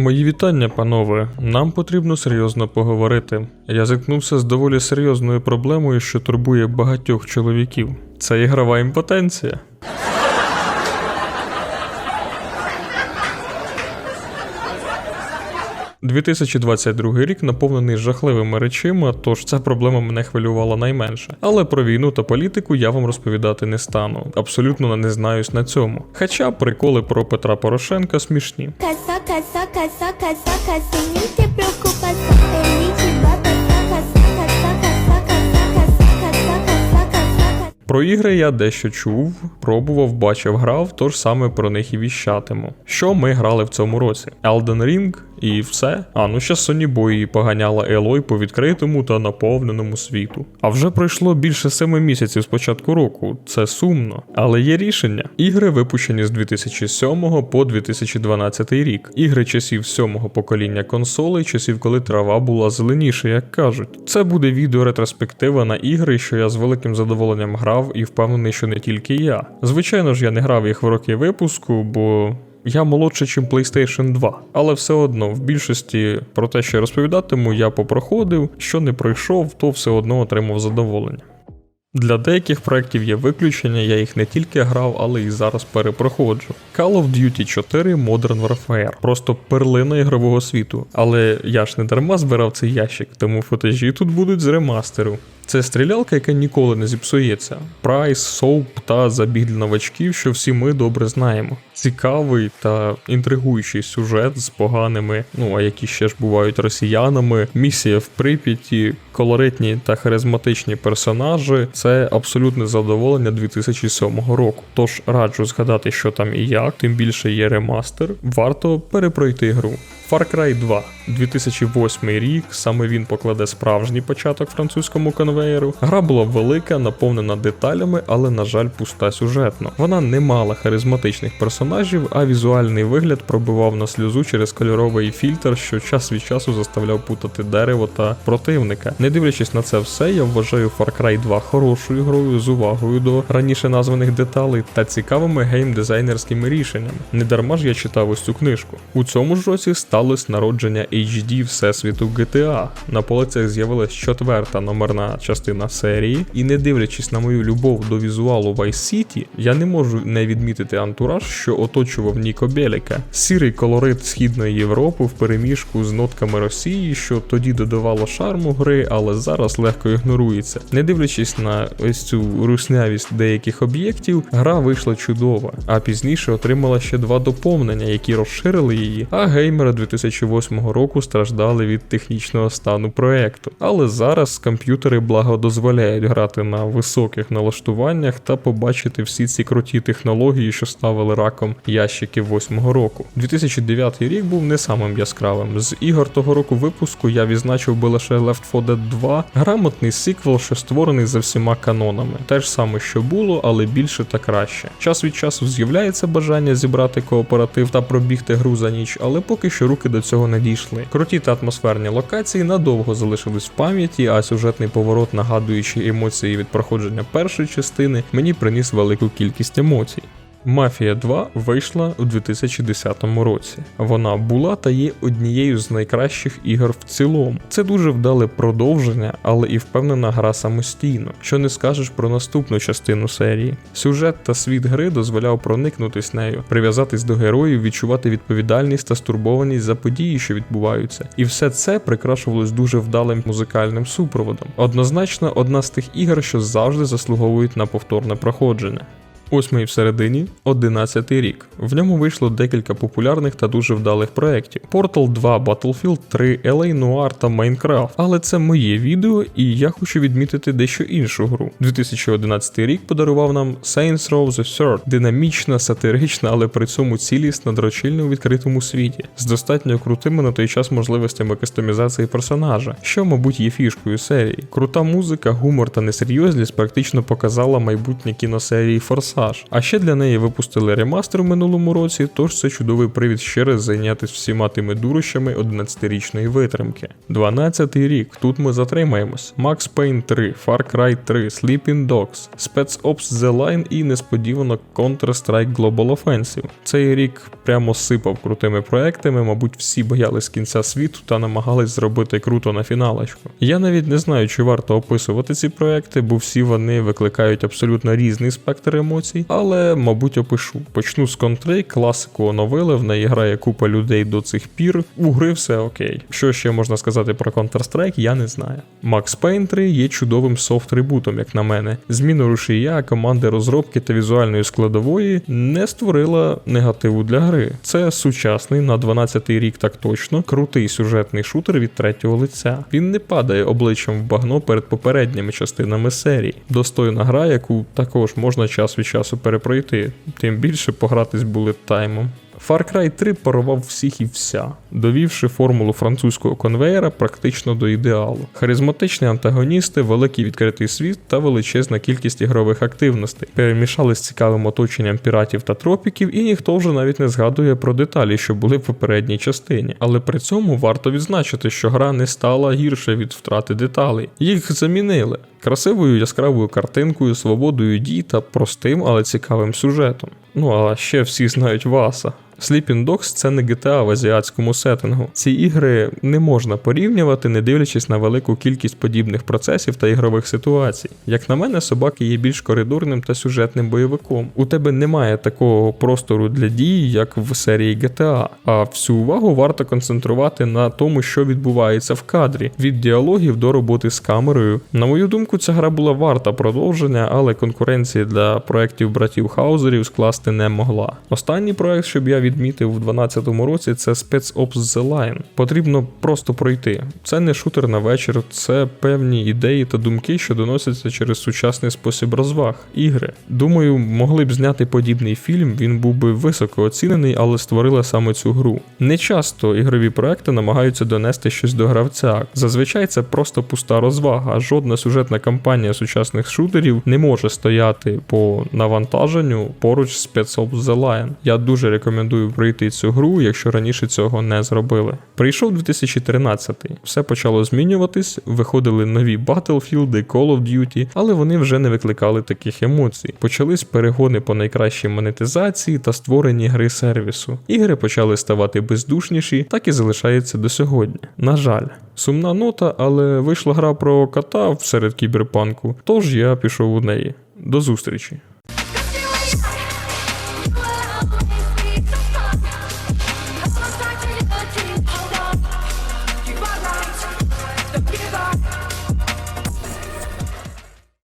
Мої вітання, панове. Нам потрібно серйозно поговорити. Я зіткнувся з доволі серйозною проблемою, що турбує багатьох чоловіків. Це ігрова імпотенція. – 2022 рік наповнений жахливими речима. тож ця проблема мене хвилювала найменше. Але про війну та політику я вам розповідати не стану. Абсолютно не знаюсь на цьому. Хоча приколи про Петра Порошенка смішні. Про ігри я дещо чув, пробував, бачив, грав, тож саме про них і віщатиму. Що ми грали в цьому році? Elden Ring, і все. А ну ще Boy поганяла Елой по відкритому та наповненому світу. А вже пройшло більше семи місяців з початку року. Це сумно. Але є рішення. Ігри випущені з 2007 по 2012 рік. Ігри часів сьомого покоління консолей, часів, коли трава була зеленіша, як кажуть. Це буде відео ретроспектива на ігри, що я з великим задоволенням грав і впевнений, що не тільки я. Звичайно ж, я не грав їх в роки випуску, бо. Я молодше, ніж PlayStation 2, але все одно в більшості про те, що я розповідатиму, я попроходив, що не пройшов, то все одно отримав задоволення. Для деяких проєктів є виключення, я їх не тільки грав, але і зараз перепроходжу. Call of Duty 4 Modern Warfare просто перлина ігрового світу. Але я ж не дарма збирав цей ящик, тому футажі тут будуть з ремастеру. Це стрілялка, яка ніколи не зіпсується. Прайс, соуп та забіг для новачків, що всі ми добре знаємо. Цікавий та інтригуючий сюжет з поганими, ну а які ще ж бувають росіянами, місія в Прип'яті, колоритні та харизматичні персонажі це абсолютне задоволення 2007 року. Тож раджу згадати, що там і як, тим більше є ремастер. Варто перепройти гру. Far Cry 2 2008 рік, саме він покладе справжній початок французькому конвеєру. Гра була велика, наповнена деталями, але, на жаль, пуста сюжетно. Вона не мала харизматичних персонажів, а візуальний вигляд пробивав на сльозу через кольоровий фільтр, що час від часу заставляв путати дерево та противника. Не дивлячись на це все, я вважаю Far Cry 2 хорошою грою з увагою до раніше названих деталей та цікавими геймдизайнерськими рішеннями. Не дарма ж я читав ось цю книжку. У цьому ж році сталося народження HD Всесвіту GTA. На полицях з'явилась четверта номерна частина серії, і не дивлячись на мою любов до візуалу Vice City, я не можу не відмітити антураж, що оточував Ніко Беліка. Сірий колорит східної Європи в переміжку з нотками Росії, що тоді додавало шарму гри, але зараз легко ігнорується. Не дивлячись на ось цю руснявість деяких об'єктів, гра вийшла чудова, а пізніше отримала ще два доповнення, які розширили її. А геймери 2008 року страждали від технічного стану проекту. Але зараз комп'ютери благо дозволяють грати на високих налаштуваннях та побачити всі ці круті технології, що ставили раком ящики 8 року. 2009 рік був не самим яскравим. З ігор того року випуску я відзначив би лише Left 4 Dead 2, грамотний сиквел, що створений за всіма канонами. Те ж саме, що було, але більше та краще. Час від часу з'являється бажання зібрати кооператив та пробігти гру за ніч, але поки що руки до цього не дійшли. Круті та атмосферні локації надовго залишились в пам'яті, а сюжетний поворот, нагадуючи емоції від проходження першої частини, мені приніс велику кількість емоцій. Мафія 2 вийшла у 2010 році. Вона була та є однією з найкращих ігор в цілому. Це дуже вдале продовження, але і впевнена гра самостійно, що не скажеш про наступну частину серії. Сюжет та світ гри дозволяв проникнутись нею, прив'язатись до героїв, відчувати відповідальність та стурбованість за події, що відбуваються. І все це прикрашувалось дуже вдалим музикальним супроводом. Однозначно, одна з тих ігор, що завжди заслуговують на повторне проходження. Восьмий всередині 11 рік. В ньому вийшло декілька популярних та дуже вдалих проєктів: Portal 2, Battlefield 3, LA Noir та Minecraft. Але це моє відео, і я хочу відмітити дещо іншу гру. 2011 рік подарував нам Saints Row the Third, динамічна, сатирична, але при цьому цілісна дрочильна у відкритому світі, з достатньо крутими на той час можливостями кастомізації персонажа, що, мабуть, є фішкою серії. Крута музика, гумор та несерйозність практично показала майбутнє кіносерії Форсаж. Пасаж. А ще для неї випустили ремастер в минулому році, тож це чудовий привід ще раз зайнятися всіма тими дурощами 11-річної витримки. 12-й рік, тут ми затримаємось. Max Payne 3, Far Cry 3, Sleeping Dogs, Spec Ops The Line і несподівано Counter-Strike Global Offensive. Цей рік прямо сипав крутими проектами, мабуть, всі боялись кінця світу та намагались зробити круто на фіналочку. Я навіть не знаю, чи варто описувати ці проекти, бо всі вони викликають абсолютно різний спектр емоцій, але, мабуть, опишу. Почну з контрей, класику оновили, в неї грає купа людей до цих пір. У гри все окей. Що ще можна сказати про Counter-Strike, я не знаю. Max Payne 3 є чудовим софт-ребутом, як на мене. Зміна рушія, команди розробки та візуальної складової не створила негативу для гри. Це сучасний на 12-й рік так точно, крутий сюжетний шутер від третього лиця. Він не падає обличчям в багно перед попередніми частинами серії. Достойна гра, яку також можна час від часу перепройти, тим більше погратись булет таймом. Far Cry 3 порвав всіх і вся, довівши формулу французького конвеєра практично до ідеалу. Харизматичні антагоністи, великий відкритий світ та величезна кількість ігрових активностей перемішали з цікавим оточенням піратів та тропіків, і ніхто вже навіть не згадує про деталі, що були в попередній частині. Але при цьому варто відзначити, що гра не стала гірше від втрати деталей. Їх замінили. Красивою яскравою картинкою, свободою дій та простим, але цікавим сюжетом. Ну а ще всі знають Васа. Sleeping Dogs це не GTA в азіатському сеттингу. Ці ігри не можна порівнювати, не дивлячись на велику кількість подібних процесів та ігрових ситуацій. Як на мене, собаки є більш коридорним та сюжетним бойовиком. У тебе немає такого простору для дії, як в серії GTA, а всю увагу варто концентрувати на тому, що відбувається в кадрі, від діалогів до роботи з камерою. На мою думку, ця гра була варта продовження, але конкуренції для проєктів братів Хаузерів скласти не могла. Останній проект, щоб я відмітив у 2012 році, це Spec Ops The Line. Потрібно просто пройти. Це не шутер на вечір, це певні ідеї та думки, що доносяться через сучасний спосіб розваг, ігри. Думаю, могли б зняти подібний фільм, він був би високо оцінений, але створили саме цю гру. Не часто ігрові проекти намагаються донести щось до гравця. Зазвичай це просто пуста розвага, жодна сюжетна кампанія сучасних шутерів не може стояти по навантаженню поруч з Ops The Line. Я дуже рекомендую пройти цю гру, якщо раніше цього не зробили. Прийшов 2013, все почало змінюватись, виходили нові Battlefield, Call of Duty, але вони вже не викликали таких емоцій. Почались перегони по найкращій монетизації та створенні гри сервісу. Ігри почали ставати бездушніші, так і залишаються до сьогодні. На жаль. Сумна нота, але вийшла гра про кота серед кіберпанку, тож я пішов у неї. До зустрічі!